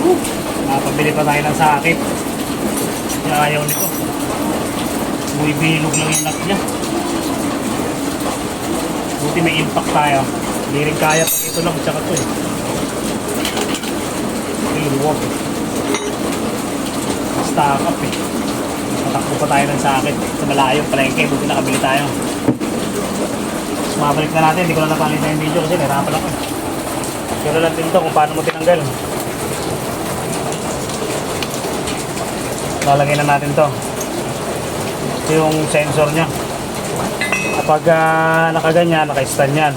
Nakapabili pa tayo ng sakit. Kaya ayaw nito. Bumibilog lang yung nut niya. Buti may impact tayo. Hindi rin kaya pag ito lang tsaka to eh. Iluwag eh. Stock up eh. Matakbo pa tayo ng sakit. Sa malayo, palengke. Buti nakabili tayo. Tapos mabalik na natin. Hindi ko na napakita yung video kasi nahirapan ako. Pero lang din to kung paano mo tinanggal. Lalagay na natin to. Ito yung sensor niya. Kapag uh, nakaganyan, naka-stand yan.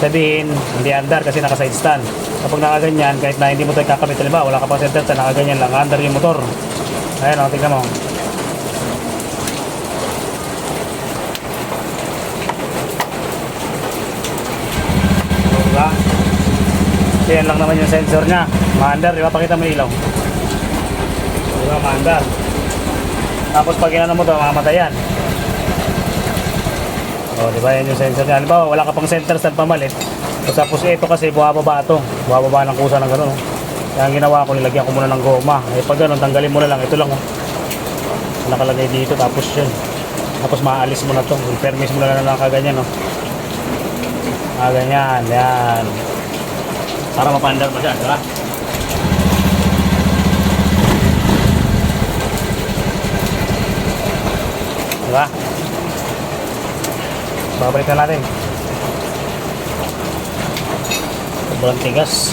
Sabihin, hindi andar kasi naka-side stand. Kapag nakaganyan, kahit na hindi mo ito kakabit, halimbawa, wala ka pang center stand, nakaganyan lang, andar yung motor. Ayan o, tingnan mo. Diba? So, lang naman yung sensor niya. Maandar, di ba? Pakita mo ilaw. Maandar. Tapos pag inano mo to, mamamatay yan. O, di ba? Yan yung sensor niya. Halimbawa, wala ka pang center stand pamalit. So, tapos ito kasi, buhababa ito. Buhababa ng kusa ng gano'n. oh. Kaya ang ginawa ko, nilagyan ko muna ng goma. Eh, pag gano'n, tanggalin mo na lang. Ito lang, oh. Nakalagay dito, tapos yun. Tapos maalis mo na to. Permis mo na lang nakaganyan, oh. Ah, ganyan. Yan. Para mapandar mo siya, di? Di ba? Babalik na natin. Sobrang tigas.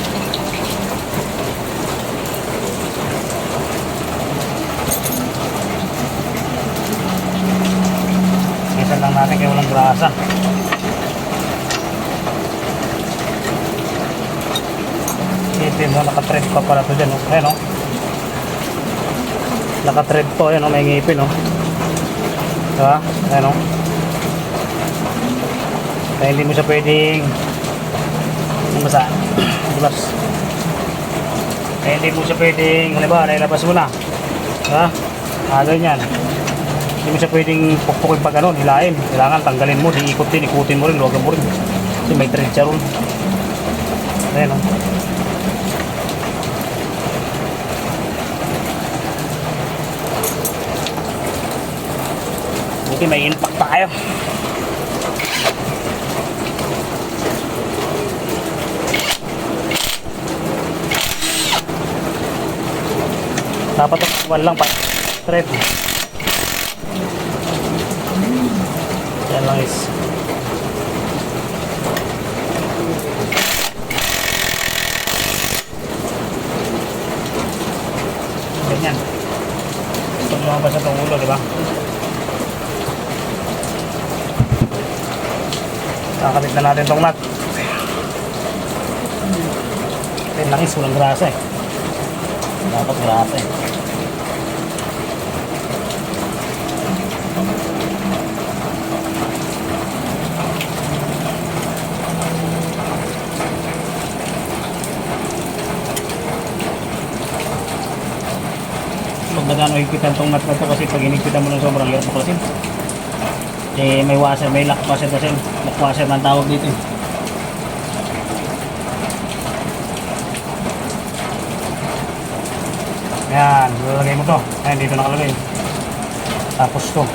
Isan lang natin kaya walang grasa. Ipin mo, nakatread pa pala to dyan. Oh. Ayan o. Nakatread po. Ayan o, may ngipin o. Diba? Ayan o. Kaya hindi mo siya pwedeng ano basa? Bulas. Kaya hindi mo siya pwedeng, halimbawa, nailabas mo na. Diba? Ah, ganyan. Hindi mo siya pwedeng pukpukin pa ganun, hilain. Kailangan tanggalin mo, di ikot din, ikutin mo rin, luwagan mo rin. Kasi may siya ron. Ayan o. Buti may impact tayo. Dapat ang lang pa. Thread. Yan lang is. Ganyan. Ito lumabas sa itong ulo, di ba? Kakabit na natin itong nut. Yan lang is, walang grasa eh. Dapat grasa eh. Huwag na gano'ng higpitan itong nut na ito kasi pag hinigpitan mo ng sobrang hirap maklasin. Eh, may washer, may lock washer kasi. Lock washer man tawag dito eh. Yan, lalagay mo to. Ayan, dito nakalagay. Tapos to.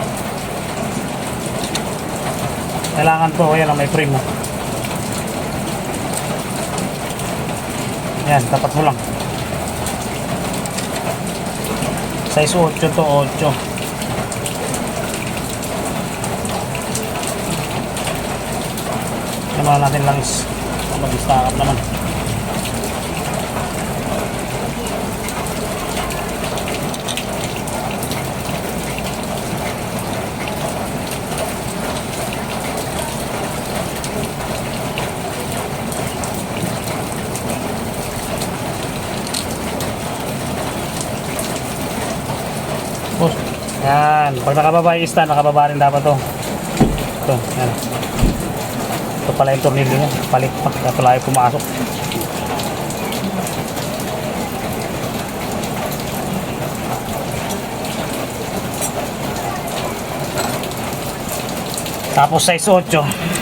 Kailangan to, ayan ang may frame mo. Yan, tapat mo lang. Size 8 to 8. Naman natin lang is mag-stack up naman. Yan. Pag nakababa yung stand, nakababa rin dapat to. Ito, yan. Ito pala yung tornilyo niya. Palit pa. Kaya pala yung pumasok. Tapos size 8.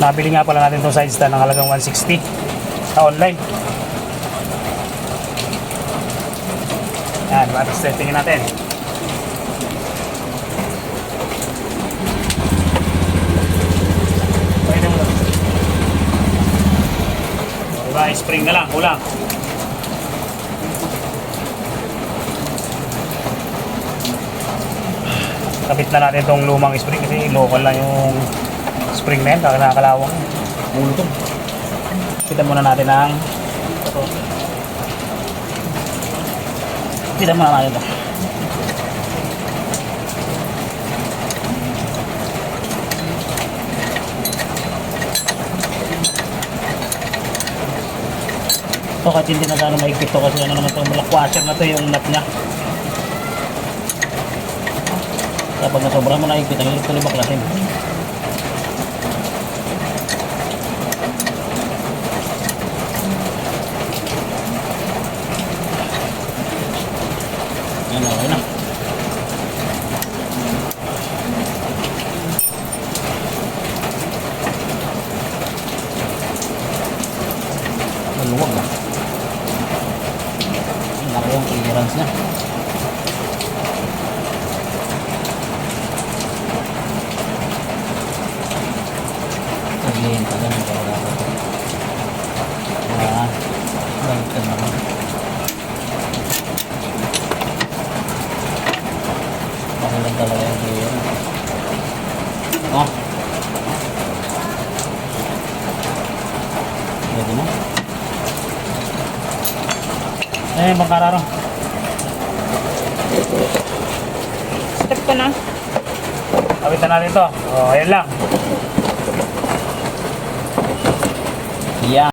Nabili nga pala natin itong side stand ng halagang 160 sa online. Yan, tapos testingin natin. Pwede mo. Diba, spring na lang, kulang. Kapit na natin itong lumang spring kasi local lang yung spring na yan, nakakalawang. Mulutong. Kita muna natin ang Kita muna natin ito. Ito kahit hindi na gano'ng maigpit to kasi ano naman itong malakwasher na to yung nut niya. Kapag nasobra mo na higpit, ang hirap tuloy baklasin. Yan, okay na. Maluwag na. Laki yung clearance niya. Again, pala ng kaya dapat. Ah, balik ka naman. Baka lang talaga yung clear. Oh. Pwede na. Eh, bang kararo. Step ko na. Kapitan natin to. Oh, ayan lang. Yeah.